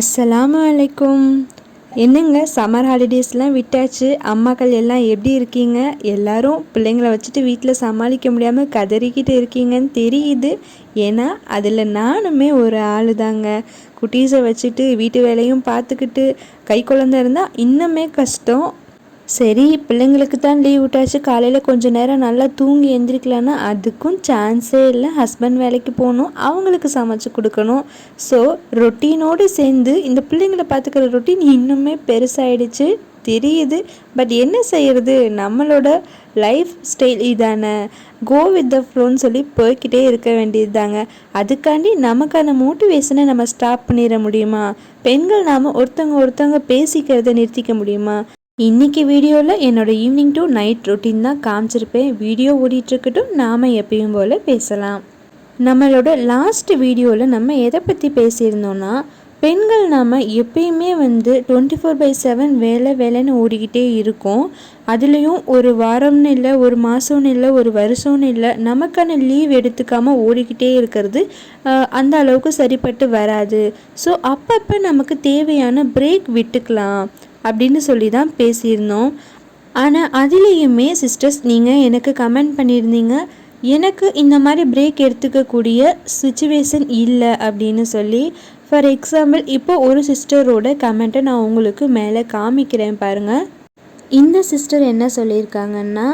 அஸ்ஸலாமு அலைக்கும். என்னங்க சம்மர் ஹாலிடேஸ்லாம் விட்டாச்சு. அம்மாக்கள் எல்லாம் எப்படி இருக்கீங்க? எல்லாரும் பிள்ளைங்கள வச்சுட்டு வீட்டில் சமாளிக்க முடியாமல் கதறிக்கிட்டு இருக்கீங்கன்னு தெரியுது. ஏன்னா அதில் நானுமே ஒரு ஆள் தாங்க குட்டீஸை வச்சுட்டு வீட்டு வேலையும் பார்த்துக்கிட்டு கை குழந்த இருந்தால் இன்னுமே கஷ்டம். சரி பிள்ளைங்களுக்கு தான் லீவ் விட்டாச்சு. காலையில் கொஞ்ச நேரம் நல்லா தூங்கி எந்திரிக்கலான்னா அதுக்கும் சான்ஸே இல்லை. ஹஸ்பண்ட் வேலைக்கு போகணும். அவங்களுக்கு சமைச்சு கொடுக்கணும். ஸோ ரொட்டீனோடு சேர்ந்து இந்த பிள்ளைங்களை பார்த்துக்கிற ரொட்டீன் இன்னுமே பெருசாகிடுச்சு தெரியுது. பட் என்ன செய்கிறது நம்மளோட லைஃப் ஸ்டைல் இதானே. கோ வித் த ஃப்ளோன்னு சொல்லி போய்கிட்டே இருக்க வேண்டியது தாங்க அதுக்காண்டி நமக்கான மோட்டிவேஷனை நம்ம ஸ்டாப் பண்ணிட முடியுமா? பெண்கள் நாம் ஒருத்தவங்க ஒருத்தவங்க பேசிக்கிறத நிறுத்திக்க முடியுமா? இன்னைக்கு வீடியோவில் என்னோடய ஈவினிங் டு நைட் ரொட்டீன் தான் காமிச்சிருப்பேன். வீடியோ ஓடிட்டுருக்கட்டும் நாம் எப்பயும் போல் பேசலாம். நம்மளோட லாஸ்ட் வீடியோவில் நம்ம எதை பற்றி பேசியிருந்தோன்னா பெண்கள் நாம் எப்பயுமே வந்து டுவெண்ட்டி ஃபோர் பை செவன் வேலை வேலைன்னு ஓடிக்கிட்டே இருக்கோம். அதுலேயும் ஒரு வாரம்னு இல்லை ஒரு மாதம்னு இல்லை ஒரு வருஷம்னு இல்லை நமக்கான லீவ் எடுத்துக்காமல் ஓடிக்கிட்டே இருக்கிறது அந்த அளவுக்கு சரிப்பட்டு வராது. ஸோ அப்பப்போ நமக்கு தேவையான பிரேக் விட்டுக்கலாம். அப்படின்னு சொல்லி தான் பேசியிருந்தோம். ஆனால் அதுலேயுமே சிஸ்டர்ஸ் நீங்கள் எனக்கு கமெண்ட் பண்ணியிருந்தீங்க. எனக்கு இந்த மாதிரி பிரேக் எடுத்துக்கக்கூடிய சுச்சுவேஷன் இல்லை அப்படின்னு சொல்லி. ஃபார் எக்ஸாம்பிள் இப்போ ஒரு சிஸ்டரோட கமெண்ட்டை நான் உங்களுக்கு மேலே காமிக்கிறேன் பாருங்கள் இந்த சிஸ்டர் என்ன சொல்லியிருக்காங்கன்னா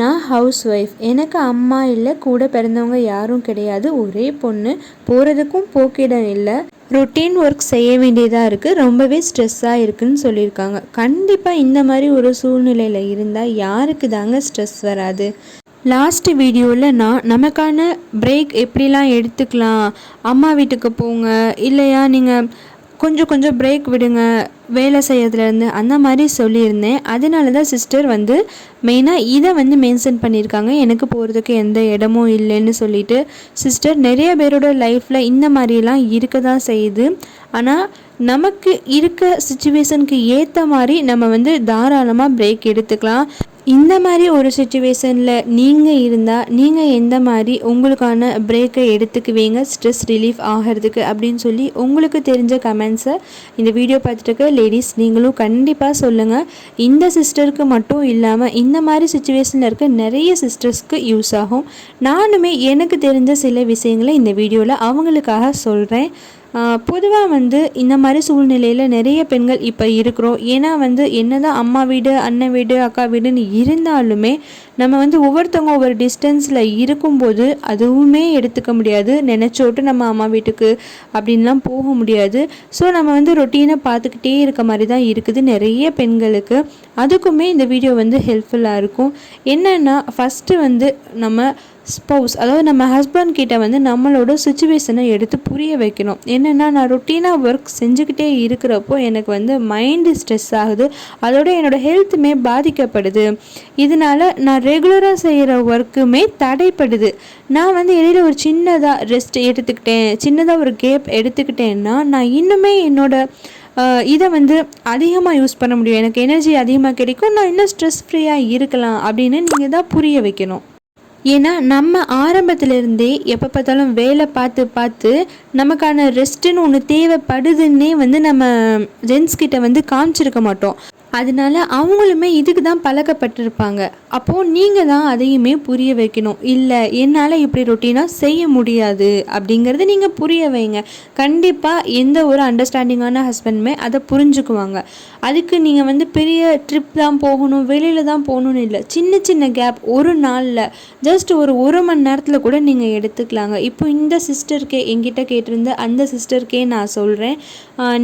நான் ஹவுஸ் ஒய்ஃப் எனக்கு அம்மா இல்லை கூட பிறந்தவங்க யாரும் கிடையாது. ஒரே பொண்ணு. போகிறதுக்கும் போக்கிடம் இல்லை. ரொட்டீன் ஒர்க் செய்ய வேண்டியதாக இருக்குது ரொம்பவே ஸ்ட்ரெஸ்ஸாக இருக்குன்னு சொல்லியிருக்காங்க. கண்டிப்பாக இந்த மாதிரி ஒரு சூழ்நிலையில் இருந்தால் யாருக்கு தாங்க ஸ்ட்ரெஸ் வராது. லாஸ்ட் வீடியோவில் நான் நமக்கான பிரேக் எப்படிலாம் எடுத்துக்கலாம்? அம்மா வீட்டுக்கு போங்க இல்லையா? நீங்கள் கொஞ்சம் கொஞ்சம் பிரேக் விடுங்க. வேலை செய்யறதுலேருந்து அந்த மாதிரி சொல்லியிருந்தேன். அதனால தான் சிஸ்டர் வந்து மெயினாக இதை வந்து மென்ஷன் பண்ணியிருக்காங்க. எனக்கு போகிறதுக்கு எந்த இடமும் இல்லைன்னு சொல்லிட்டு சிஸ்டர் நிறைய பேரோட லைஃப்பில் இந்த மாதிரிலாம் இருக்க தான் செய்யுது. ஆனால் நமக்கு இருக்க சுச்சுவேஷனுக்கு ஏற்ற மாதிரி நம்ம வந்து தாராளமாக பிரேக் எடுத்துக்கலாம். இந்த மாதிரி ஒரு சுச்சுவேஷனில் நீங்கள் இருந்தால் நீங்கள் எந்த மாதிரி உங்களுக்கான பிரேக்கை எடுத்துக்குவீங்க? ஸ்ட்ரெஸ் ரிலீஃப் ஆகிறதுக்கு அப்படின்னு சொல்லி உங்களுக்கு தெரிஞ்ச கமெண்ட்ஸை இந்த வீடியோ பார்த்துட்டு லேடிஸ் நீங்களும் கண்டிப்பாக சொல்லுங்கள் இந்த சிஸ்டருக்கு மட்டும் இல்லாமல் இந்த மாதிரி சுச்சுவேஷனில் இருக்க நிறைய சிஸ்டர்ஸ்க்கு யூஸ் ஆகும். நானுமே எனக்கு தெரிஞ்ச சில விஷயங்களை இந்த வீடியோவில் அவங்களுக்காக சொல்கிறேன் பொதுவாக வந்து இந்த மாதிரி சூழ்நிலையில் நிறைய பெண்கள் இப்போ இருக்கிறோம். ஏன்னா வந்து என்னதான் அம்மா வீடு அண்ணன் வீடு அக்கா வீடுன்னு இருந்தாலுமே நம்ம வந்து ஒவ்வொருத்தவங்க ஒவ்வொரு டிஸ்டன்ஸில் இருக்கும்போது அதுவுமே எடுத்துக்க முடியாது. நினச்சோட்டு நம்ம அம்மா வீட்டுக்கு அப்படின்லாம் போக முடியாது. ஸோ நம்ம வந்து ரொட்டீனை பார்த்துக்கிட்டே இருக்க மாதிரி தான் இருக்குது நிறைய பெண்களுக்கு. அதுக்குமே இந்த வீடியோ வந்து ஹெல்ப்ஃபுல்லாக இருக்கும். என்னென்னா ஃபஸ்ட்டு வந்து நம்ம ஸ்பௌஸ் அதாவது நம்ம ஹஸ்பண்ட் கிட்ட வந்து நம்மளோட சுச்சுவேஷனை எடுத்து புரிய வைக்கணும். என்னென்னா நான் ரொட்டீனாக ஒர்க் செஞ்சுக்கிட்டே இருக்கிறப்போ எனக்கு வந்து மைண்டு ஸ்ட்ரெஸ் ஆகுது. அதோட என்னோட ஹெல்த்துமே பாதிக்கப்படுது. இதனால நான் ரெகுலராக செய்கிற ஒர்க்குமே தடைப்படுது. நான் வந்து இடையில ஒரு சின்னதாக ரெஸ்ட் எடுத்துக்கிட்டேன். சின்னதாக ஒரு கேப் எடுத்துக்கிட்டேன்னா நான் இன்னுமே என்னோடய இதை வந்து அதிகமாக யூஸ் பண்ண முடியும். எனக்கு எனர்ஜி அதிகமாக கிடைக்கும். நான் இன்னும் ஸ்ட்ரெஸ் ஃப்ரீயாக இருக்கலாம் அப்படின்னு நீங்கள் தான் புரிய வைக்கணும். ஏன்னா நம்ம ஆரம்பத்திலிருந்தே எப்போ பார்த்தாலும் வேலை பார்த்து பார்த்து நமக்கான ரெஸ்ட்டுன்னு ஒன்று தேவைப்படுதுன்னே வந்து நம்ம ஜென்ஸ் கிட்ட வந்து காமிச்சிருக்க மாட்டோம். அதனால அவங்களுமே இதுக்கு தான் பழக்கப்பட்டிருப்பாங்க. அப்போது நீங்கள் தான் அதையுமே புரிய வைக்கணும். இல்லை என்னால் இப்படி ரொட்டீனாக செய்ய முடியாது அப்படிங்கிறத நீங்கள் புரிய வைங்க. கண்டிப்பாக எந்த ஒரு அண்டர்ஸ்டாண்டிங்கான ஹஸ்பண்டுமே அதை புரிஞ்சுக்குவாங்க. அதுக்கு நீங்கள் வந்து பெரிய ட்ரிப் தான் போகணும் வெளியில் தான் போகணும்னு இல்லை. சின்ன சின்ன கேப் ஒரு நாளில் ஜஸ்ட் ஒரு ஒரு மணி நேரத்தில் கூட நீங்கள் எடுத்துக்கலாங்க. இப்போ இந்த சிஸ்டருக்கே எங்கிட்ட கேட்டிருந்த அந்த சிஸ்டருக்கே நான் சொல்கிறேன்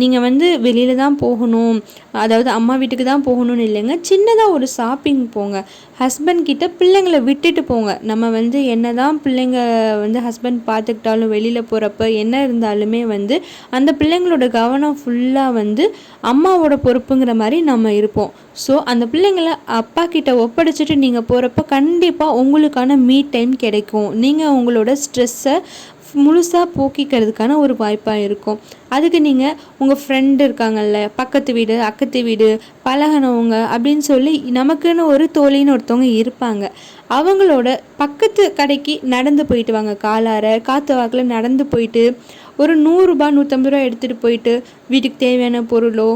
நீங்கள் வந்து வெளியில் தான் போகணும். அதாவது அம்மா வீட்டுக்கு தான் போகணும்னு இல்லைங்க. சின்னதாக ஒரு ஷாப்பிங் போங்க. ஹஸ்பண்ட் கிட்ட பிள்ளைங்களை விட்டுட்டு போங்க. நம்ம வந்து என்ன தான் பிள்ளைங்க வந்து ஹஸ்பண்ட் பார்த்துக்கிட்டாலும் வெளியில் போகிறப்ப என்ன இருந்தாலுமே வந்து அந்த பிள்ளைங்களோட கவனம் ஃபுல்லாக வந்து அம்மாவோட பொறுப்புங்கிற மாதிரி நம்ம இருப்போம். ஸோ அந்த பிள்ளைங்களை அப்பா கிட்ட ஒப்படைச்சிட்டு நீங்கள் போகிறப்ப கண்டிப்பாக உங்களுக்கான மீ டைம் கிடைக்கும். நீங்கள் உங்களோட ஸ்ட்ரெஸ்ஸை முழுசாக போக்கிக்கிறதுக்கான ஒரு வாய்ப்பாக இருக்கும். அதுக்கு நீங்கள் உங்கள் ஃப்ரெண்டு இருக்காங்கல்ல பக்கத்து வீடு அக்கத்து வீடு பழகினவங்க அப்படின்னு சொல்லி நமக்குன்னு ஒரு தோழின்னு ஒருத்தவங்க இருப்பாங்க. அவங்களோட பக்கத்து கடைக்கு நடந்து போயிட்டு வாங்க. காலார காற்று வாக்கில் நடந்து போயிட்டு ஒரு நூறுரூபா நூற்றம்பது ரூபா எடுத்துகிட்டு போயிட்டு வீட்டுக்கு தேவையான பொருளோ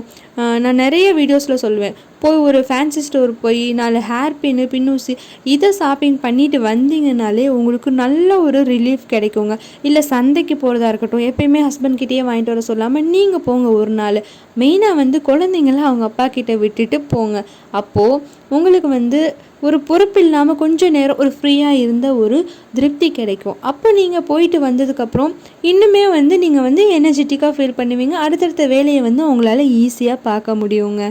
நான் நிறைய வீடியோஸில் சொல்லுவேன். போய் ஒரு ஃபேன்சி ஸ்டோர் போய் நாலு ஹேர் பின்னு பின்னூசி இதை ஷாப்பிங் பண்ணிட்டு வந்தீங்கனாலே உங்களுக்கு நல்ல ஒரு ரிலீஃப் கிடைக்குங்க. இல்லை சந்தைக்கு போகிறதா இருக்கட்டும் எப்பயுமே ஹஸ்பண்ட் கிட்டேயே வாங்கிட்டு வர சொல்லாமல் நீங்கள் போங்க ஒரு நாள். மெயினாக வந்து குழந்தைங்கள அவங்க அப்பா கிட்டே விட்டுட்டு போங்க. அப்போது உங்களுக்கு வந்து ஒரு பொறுப்பு இல்லாமல் கொஞ்சம் நேரம் ஒரு ஃப்ரீயாக இருந்த ஒரு திருப்தி கிடைக்கும். அப்போ நீங்கள் போயிட்டு வந்ததுக்கப்புறம் இன்னுமே வந்து நீங்கள் வந்து எனர்ஜெட்டிக்காக ஃபீல் பண்ணுவீங்க. அடுத்தடுத்த வேலையை வந்து உங்களால் ஈஸியாக பார்க்க முடியுங்க.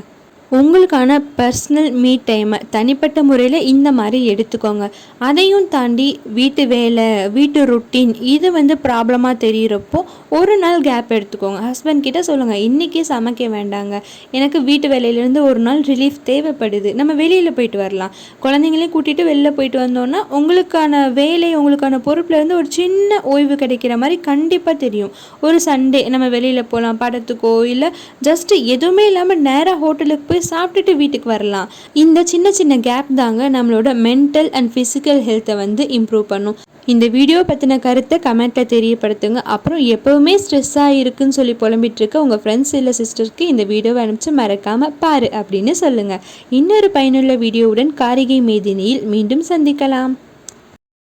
உங்களுக்கான பர்சனல் மீ டைமை தனிப்பட்ட முறையில் இந்த மாதிரி எடுத்துக்கோங்க. அதையும் தாண்டி வீட்டு வேலை வீட்டு ருட்டீன் இது வந்து ப்ராப்ளமாக தெரிகிறப்போ ஒரு நாள் கேப் எடுத்துக்கோங்க. ஹஸ்பண்ட் கிட்ட சொல்லுங்கள் இன்றைக்கி சமைக்க வேண்டாங்க. எனக்கு வீட்டு வேலையிலேருந்து ஒரு நாள் ரிலீஃப் தேவைப்படுது. நம்ம வெளியில் போயிட்டு வரலாம். குழந்தைங்களையும் கூட்டிகிட்டு வெளில போயிட்டு வந்தோன்னா உங்களுக்கான வேலை உங்களுக்கான பொறுப்புலேருந்து ஒரு சின்ன ஓய்வு கிடைக்கிற மாதிரி கண்டிப்பாக தெரியும். ஒரு சண்டே நம்ம வெளியில் போகலாம் படத்துக்கோ இல்லை ஜஸ்ட்டு எதுவுமே இல்லாமல் நேராக ஹோட்டலுக்கு போய் சாப்பிட்டுட்டு வீட்டுக்கு வரலாம். இந்த சின்ன சின்ன கேப் தாங்க நம்மளோட மென்டல் அண்ட் ஃபிசிக்கல் ஹெல்த்தை வந்து இம்ப்ரூவ் பண்ணும். இந்த வீடியோ பற்றின கருத்தை கமெண்ட்டில் தெரியப்படுத்துங்க. அப்புறம் எப்போவுமே ஸ்ட்ரெஸ்ஸாக இருக்குன்னு சொல்லி புலம்பிட்டுருக்க உங்கள் ஃப்ரெண்ட்ஸ் இல்லை சிஸ்டருக்கு இந்த வீடியோவை அனுப்பிச்சு மறக்காமல் பாரு அப்படின்னு சொல்லுங்கள் இன்னொரு பயனுள்ள வீடியோவுடன் காரிகை மேதினியில் மீண்டும் சந்திக்கலாம்.